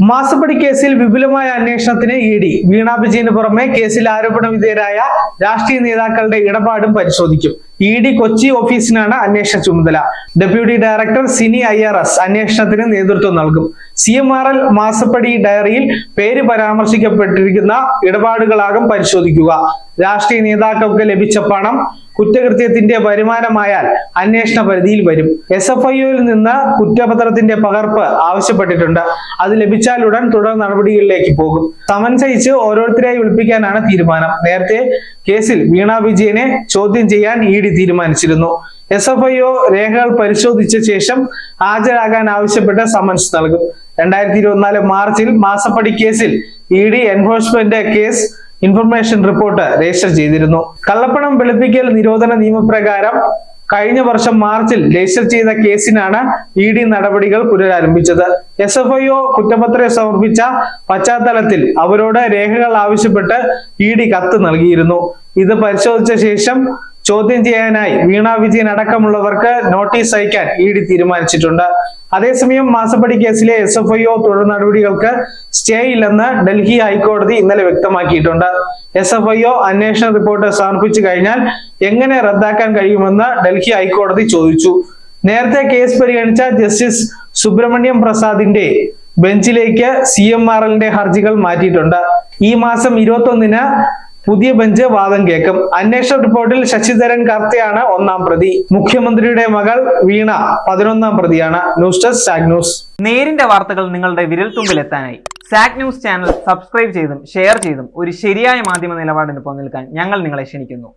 മാസപ്പടി കേസിൽ വിപുലമായ അന്വേഷണത്തിന് ഇ ഡി. വീണ വിജയന് പുറമെ കേസിൽ ആരോപണ വിധേയരായ രാഷ്ട്രീയ നേതാക്കളുടെ ഇടപാടും പരിശോധിക്കും. ഇ ഡി കൊച്ചി ഓഫീസിനാണ് അന്വേഷണ ചുമതല. Deputy director Sini I R S അന്വേഷണത്തിന് നേതൃത്വം നൽകും. സി എം ആർ എൽ മാസപ്പടി ഡയറിയിൽ പേര് പരാമർശിക്കപ്പെട്ടിരിക്കുന്ന ഇടപാടുകളാകും പരിശോധിക്കുക. രാഷ്ട്രീയ നേതാക്കൾക്ക് ലഭിച്ച പണം കുറ്റകൃത്യത്തിന്റെ വരുമാനമായാൽ അന്വേഷണ പരിധിയിൽ വരും. എസ് എഫ് ഐയിൽ നിന്ന് കുറ്റപത്രത്തിന്റെ പകർപ്പ് ആവശ്യപ്പെട്ടിട്ടുണ്ട്. അത് ലഭിച്ചാൽ ഉടൻ തുടർ നടപടികളിലേക്ക് പോകും. സമൻസ് അയച്ച് ഓരോരുത്തരെയായി വിളിപ്പിക്കാനാണ് തീരുമാനം. നേരത്തെ കേസിൽ വീണ വിജയനെ ചോദ്യം ചെയ്യാൻ ഇ ഡി തീരുമാനിച്ചിരുന്നു. എസ് എഫ് ഐ ഒ രേഖകൾ പരിശോധിച്ച ശേഷം ഹാജരാകാൻ ആവശ്യപ്പെട്ട് സമൻസ് നൽകും. രണ്ടായിരത്തി ഇരുപത്തിനാല് മാർച്ചിൽ മാസപ്പടി കേസിൽ E D enforcement case information report register ചെയ്തിരുന്നു. കള്ളപ്പണം വെളുപ്പിക്കൽ നിരോധന നിയമപ്രകാരം കഴിഞ്ഞ വർഷം മാർച്ചിൽ രജിസ്റ്റർ ചെയ്ത കേസിനാണ് ഇ ഡി നടപടികൾ പുനരാരംഭിച്ചത്. എസ് എഫ് ഐ ഒ കുറ്റപത്രം സമർപ്പിച്ച പശ്ചാത്തലത്തിൽ അവരോട് രേഖകൾ ആവശ്യപ്പെട്ട് ഇ ഡി കത്ത് നൽകിയിരുന്നു. ഇത് പരിശോധിച്ച ശേഷം ചോദ്യം ചെയ്യാനായി വീണ വിജയൻ അടക്കമുള്ളവർക്ക് നോട്ടീസ് അയക്കാൻ ഇ ഡി തീരുമാനിച്ചിട്ടുണ്ട്. അതേസമയം മാസപ്പടി കേസിലെ എസ് എഫ് ഐ ഒ തുടർ നടപടികൾക്ക് സ്റ്റേ ഇല്ലെന്ന് ഡൽഹി ഹൈക്കോടതി ഇന്നലെ വ്യക്തമാക്കിയിട്ടുണ്ട്. എസ് എഫ് ഐ ഒ അന്വേഷണ റിപ്പോർട്ട് സമർപ്പിച്ചു കഴിഞ്ഞാൽ എങ്ങനെ റദ്ദാക്കാൻ കഴിയുമെന്ന് ഡൽഹി ഹൈക്കോടതി ചോദിച്ചു. നേരത്തെ കേസ് പരിഗണിച്ച ജസ്റ്റിസ് സുബ്രഹ്മണ്യം പ്രസാദിന്റെ ബെഞ്ചിലേക്ക് സി എം ആർ എല്ലിന്റെ ഹർജികൾ മാറ്റിയിട്ടുണ്ട്. ഈ മാസം ഇരുപത്തി ഒന്നിന് പുതിയ ബെഞ്ച് വാദം കേൾക്കും. അന്വേഷണ റിപ്പോർട്ടിൽ ശശിധരൻ കർത്തയാണ് ഒന്നാം പ്രതി. മുഖ്യമന്ത്രിയുടെ മകൾ വീണ പതിനൊന്നാം പ്രതിയാണ്. ന്യൂസ് ഡെസ്ക് സാഗ് ന്യൂസ്. നേരിന്റെ വാർത്തകൾ നിങ്ങളുടെ വിരൽത്തുമ്പിൽ എത്താനായി സാക് ന്യൂസ് ചാനൽ സബ്സ്ക്രൈബ് ചെയ്തും ഷെയർ ചെയ്തും ഒരു ശരിയായ മാധ്യമ നിലപാടിന് പോകാൻ ഞങ്ങൾ നിങ്ങളെ ക്ഷണിക്കുന്നു.